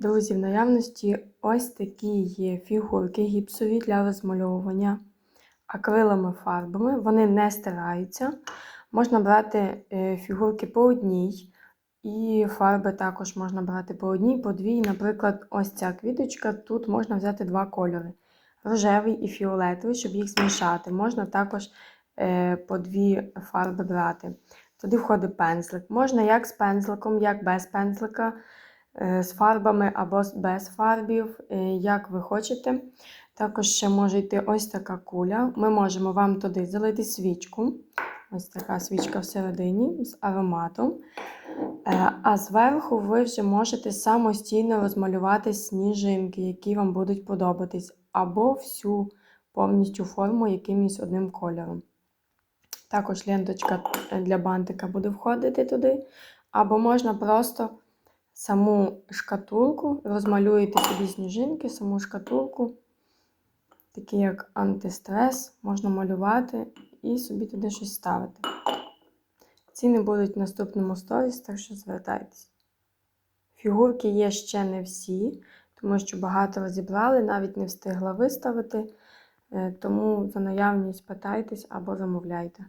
Друзі, в наявності ось такі є фігурки гіпсові для розмальовування акриловими фарбами. Вони не стираються. Можна брати е, фігурки по одній, і фарби також можна брати по одній, по дві. Наприклад, ось ця квіточка, тут можна взяти два кольори: рожевий і фіолетовий, щоб їх змішати. Можна також е, по дві фарби брати. Туди входить пензлик. Можна як з пензликом, як без пензлика, з фарбами або без фарбів, е, як ви хочете. Також ще може йти ось така куля. Ми можемо вам туди залити свічку. Ось така свічка всередині з ароматом. Е, А зверху ви вже можете самостійно розмалювати сніжинки, які вам будуть подобатись, або всю повністю форму якимось одним кольором. Також ленточка для бантика буде входити туди. Або можна просто саму шкатулку, розмалюєте собі сніжинки, саму шкатулку, такі як антистрес, можна малювати і собі туди щось ставити. Ціни будуть в наступному сторіс, так що звертайтесь. Фігурки є ще не всі, тому що багато розібрали, навіть не встигла виставити. Е, Тому за наявність питайтесь або замовляйте.